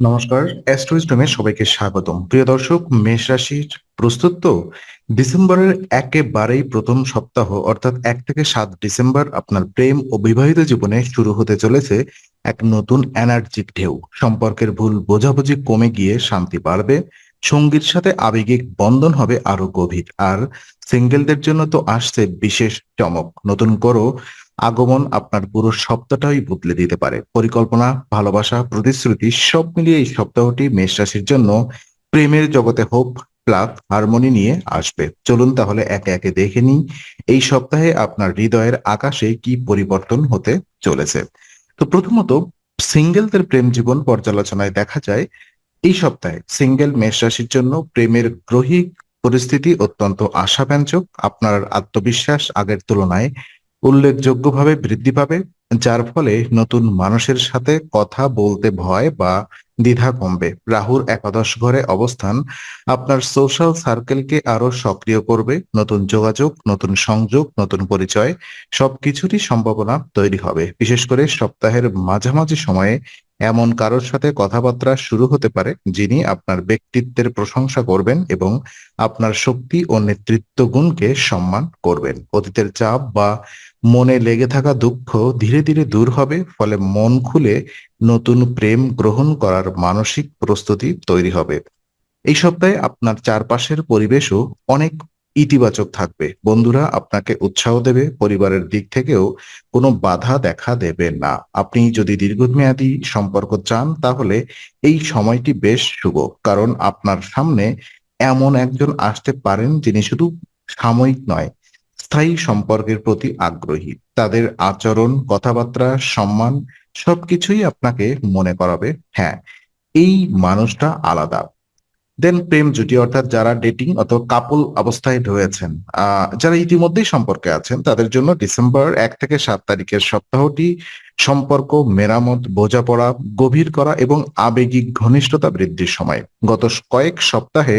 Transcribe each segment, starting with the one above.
নমস্কার। অ্যাস্ট্রোইস্টমে সবাইকে স্বাগতম। প্রিয় দর্শক, মেষ রাশির প্রস্তুত তো? ডিসেম্বরের একেবারেই প্রথম সপ্তাহ, অর্থাৎ এক থেকে সাত ডিসেম্বর আপনার প্রেম ও বিবাহিত জীবনে শুরু হতে চলেছে এক নতুন এনার্জিক ঢেউ। সম্পর্কের ভুল বোঝাবুঝি কমে গিয়ে শান্তি বাড়বে, সঙ্গীর সাথে আবেগিক বন্ধন হবে আরও গভীর, আর সিঙ্গেলদের জন্য তো আসছে বিশেষ চমক। নতুন করো আগমন আপনার পুরো সপ্তাহটাই বদলে দিতে পারে। পরিকল্পনা, ভালোবাসা, প্রতিশ্রুতি সব মিলিয়ে এই সপ্তাহটি মেষ রাশির জন্য প্রেমের জগতে হোপ প্লাস হারমোনি নিয়ে আসবে। চলুন তাহলে একে একে দেখে নিই, এই সপ্তাহে আপনার হৃদয়ের আকাশে কি পরিবর্তন হতে চলেছে। তো প্রথমত সিঙ্গেলদের প্রেম জীবন পর্যালোচনায় দেখা যায়, এই সপ্তাহে সিঙ্গেল মেষ রাশির জন্য প্রেমের গ্রহিক পরিস্থিতি অত্যন্ত আশাব্যঞ্জক। আপনার আত্মবিশ্বাস আগের তুলনায় উল্লেখযোগ্যভাবে বৃদ্ধি পাবে, যার ফলে নতুন মানুষের সাথে কথা বলতে ভয় বা দ্বিধা কমবে। রাহুর একাদশ ঘরে অবস্থান আপনার সোশ্যাল সার্কেলকে আরও সক্রিয় করবে। নতুন যোগাযোগ, নতুন সংযোগ, নতুন পরিচয়, সবকিছুরই সম্ভাবনা তৈরি হবে। বিশেষ করে সপ্তাহের মাঝামাঝি সময়ে এমন কারোর সাথে কথাবার্তা শুরু হতে পারে যিনি আপনার ব্যক্তিত্বের প্রশংসা করবেন এবং আপনার শক্তি ও নেতৃত্ব গুণকে সম্মান করবেন। অতীতের চাপ বা মনে লেগে থাকা দুঃখ ধীরে ধীরে দূর হবে, ফলে মন খুলে নতুন প্রেম গ্রহণ করার মানসিক প্রস্তুতি তৈরি হবে। এই সপ্তাহে আপনার চারপাশের পরিবেশও অনেক ইতিবাচক থাকবে। বন্ধুরা, আপনাকে উৎসাহ দেবে, পরিবারের দিক থেকেও কোনো বাধা দেখা দেবে না। আপনি যদি দীর্ঘমেয়াদী সম্পর্ক চান, তাহলে এই সময়টি বেশ শুভ, কারণ আপনার সামনে এমন একজন আসতে পারেন যিনি শুধু সাময়িক নয়, স্থায়ী সম্পর্কের প্রতি আগ্রহী। তাদের আচরণ, কথাবার্তা, সম্মান সবকিছুই আপনাকে মনে করাবে। হ্যাঁ এই মানুষটা আলাদা। দেন প্রেম জুটি, অর্থাৎ যারা ডেটিং অথবা কাপল অবস্থায় রয়েছেন যারা ইতিমধ্যেই সম্পর্কে আছেন, তাদের জন্য ডিসেম্বর এক থেকে সাত তারিখের সপ্তাহটি সম্পর্ক, মেরামত, বোঝাপড়া, গভীর করা এবং আবেগিক ঘনিষ্ঠতা বৃদ্ধির সময়। গত কয়েক সপ্তাহে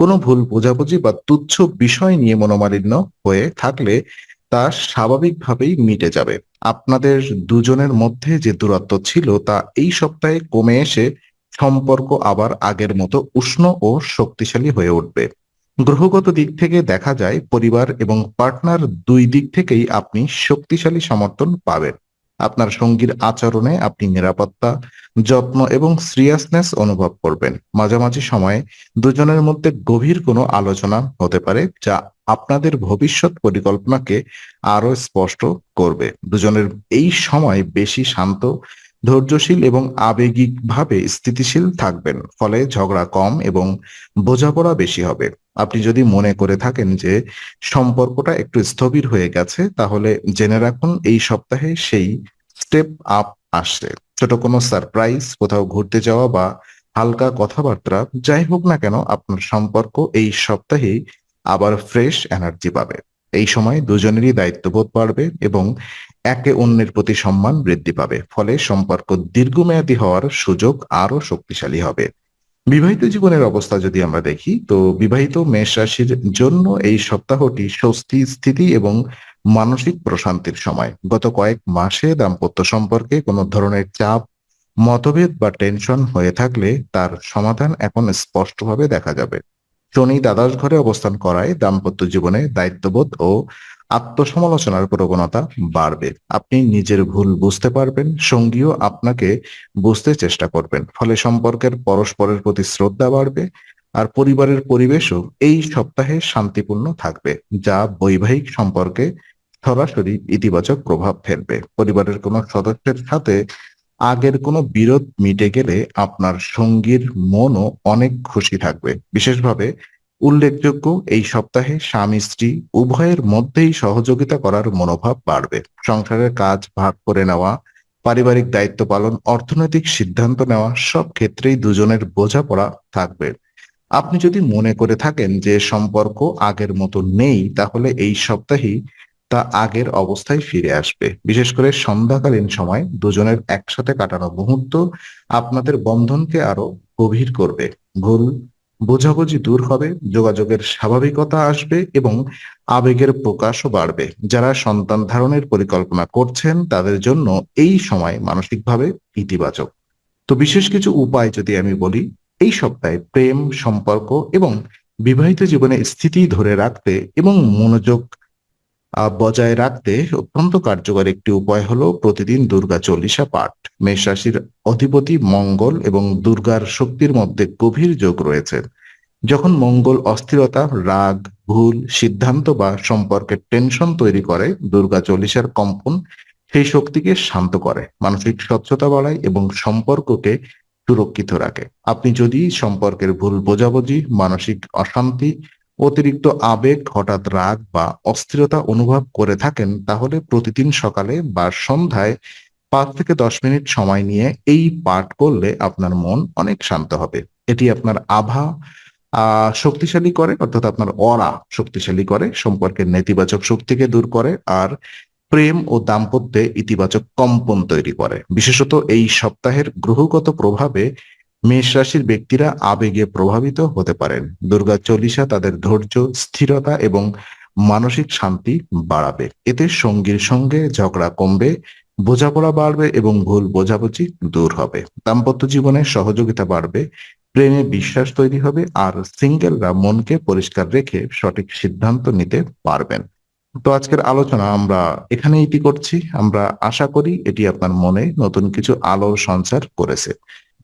কোনো ভুল বোঝাবুঝি বা তুচ্ছ বিষয় নিয়ে মনোমালিন্য হয়ে থাকলে তা স্বাভাবিকভাবেই মিটে যাবে। আপনাদের দুজনের মধ্যে যে দূরত্ব ছিল তা এই সপ্তাহে কমে এসে সম্পর্ক আবার আগের মতো উষ্ণ ও শক্তিশালী হয়ে উঠবে। গ্রহগত দিক থেকে দেখা যায়, পরিবার এবং পার্টনার দুই দিক থেকেই আপনি শক্তিশালী সমর্থন পাবেন। আপনার সঙ্গীর আচরণে আপনি নিরাপত্তা, যত্ন এবং সিরিয়াসনেস অনুভব করবেন। মাঝামাঝি সময়ে দুজনের মধ্যে গভীর কোনো আলোচনা হতে পারে, যা আপনাদের ভবিষ্যৎ পরিকল্পনাকে আরও স্পষ্ট করবে। দুজনের এই সময় বেশি শান্ত ধৈর্যশীল এবং আবেগিকভাবে স্থিতিশীল থাকবেন, ফলে ঝগড়া কম এবং বোঝাপড়া বেশি হবে। আপনি যদি মনে করে থাকেন যে সম্পর্কটা একটু স্থবির হয়ে গেছে, তাহলে জেনে রাখুন এই সপ্তাহে সেই স্টেপ আপ আসছে। ছোট কোনো সারপ্রাইজ, কোথাও ঘুরতে যাওয়া বা হালকা কথাবার্তা, যাই হোক না কেন, আপনার সম্পর্ক এই সপ্তাহেই আবার ফ্রেশ এনার্জি পাবে। এই সময় দুজনেরই দায়িত্ববোধ বাড়বে এবং একে অন্যের প্রতি সম্মান বৃদ্ধি পাবে, ফলে সম্পর্ক দীর্ঘমেয়াদী হওয়ার সুযোগ আরও শক্তিশালী হবে। বিবাহিত জীবনের অবস্থা যদি আমরা দেখি, তো বিবাহিত মেষ রাশির জন্য এই সপ্তাহটি স্বস্তি, স্থিতি এবং মানসিক প্রশান্তির সময়। গত কয়েক মাসে দাম্পত্য সম্পর্কে কোনো ধরনের চাপ, মতভেদ বা টেনশন হয়ে থাকলে তার সমাধান এখন স্পষ্টভাবে দেখা যাবে। শনি দ্বাদশ ঘরে অবস্থান করায় দাম্পত্য জীবনে দায়িত্ববোধ ও আত্মসমালোচনার প্রবণতা বাড়বে। আপনি নিজের ভুল বুঝতে পারবেন, সঙ্গীও আপনাকে বুঝতে চেষ্টা করবেন। ফলে সম্পর্কের পরস্পরের প্রতি শ্রদ্ধা বাড়বে আর পরিবারের পরিবেশও এই সপ্তাহে শান্তিপূর্ণ থাকবে, যা বৈবাহিক সম্পর্কে সরাসরি ইতিবাচক প্রভাব ফেলবে। পরিবারের কোনো সদস্যের সাথে আগের কোনো বিরোধ মিটে গেলে আপনার সঙ্গীর মনও অনেক খুশি থাকবে। বিশেষভাবে উল্লেখযোগ্য, এই সপ্তাহে স্বামী, স্ত্রী উভয়ের মধ্যেই সহযোগিতা করার মনোভাব বাড়বে। সংসারের কাজ ভাগ করে নেওয়া, পারিবারিক দায়িত্ব পালন, অর্থনৈতিক সিদ্ধান্ত নেওয়া, সব ক্ষেত্রেই দুজনের বোঝাপড়া থাকবে। আপনি যদি মনে করে থাকেন যে সম্পর্ক আগের মতো নেই, তাহলে এই সপ্তাহেই তা আগের অবস্থায় ফিরে আসবে। বিশেষ করে সন্ধ্যাকালীন সময় দুজনের একসাথে কাটানো মুহূর্ত আপনাদের বন্ধনকে আরও গভীর করবে। ভুল বোঝাবুঝি দূর হবে, যোগাযোগের স্বাভাবিকতা আসবে এবং আবেগের প্রকাশও বাড়বে। যারা সন্তান ধারণের পরিকল্পনা করছেন, তাদের জন্য এই সময় মানসিকভাবে ইতিবাচক। তো বিশেষ কিছু উপায় যদি আমি বলি, এই সপ্তাহে প্রেম, সম্পর্ক এবং বিবাহিত জীবনে স্থিতি ধরে রাখতে এবং মনোযোগ বজায় রাখতে অত্যন্ত কার্যকর একটি উপায় হলো প্রতিদিন দুর্গা চল্লিশা পাঠ। মেষ রাশির অধিপতি মঙ্গল এবং দুর্গার শক্তির মধ্যে গভীর যোগ রয়েছে। যখন মঙ্গল অস্থিরতা, রাগ, ভুল, সিদ্ধান্ত বা সম্পর্কের টেনশন তৈরি করে, দুর্গা চল্লিশার কম্পন সেই শক্তিকে শান্ত করে, মানসিক স্বচ্ছতা বাড়ায় এবং সম্পর্ককে সুরক্ষিত রাখে। আপনি যদি সম্পর্কের ভুল বোঝাবুঝি, মানসিক অশান্তি অতিরিক্ত আবেগ হঠাৎ রাগ বা অস্থিরতা অনুভব করে থাকেন, তাহলে প্রতিদিন সকালে বা সন্ধ্যায় পাঁচ থেকে দশ মিনিট সময় নিয়ে এই পাঠ করলে আপনার মন অনেক শান্ত হবে। এটি আপনার আভা শক্তিশালী করে, অর্থাৎ আপনার অরা শক্তিশালী করে, সম্পর্কের নেতিবাচক শক্তিকে দূর করে, আর প্রেম ও দাম্পত্যে ইতিবাচক কম্পন তৈরি করে। বিশেষত এই সপ্তাহের গ্রহগত প্রভাবে মেষ রাশির ব্যক্তিরা আবেগে প্রভাবিত হতে পারেন। দুর্গা চল্লিশা তাদের ধৈর্য, স্থিরতা এবং মানসিক শান্তি বাড়াবে। এতে সঙ্গীর সঙ্গে ঝগড়া কমবে, বোঝাপড়া বাড়বে এবং ভুল বোঝাবুঝি দূর হবে। দাম্পত্য জীবনে সহযোগিতা বাড়বে, প্রেমে বিশ্বাস তৈরি হবে আর সিঙ্গেলরা মনকে পরিষ্কার রেখে সঠিক সিদ্ধান্ত নিতে পারবেন। তো আজকের আলোচনা আমরা এখানে ইতি করছি। আমরা আশা করি এটি আপনার মনে নতুন কিছু আলোর সঞ্চার করেছে।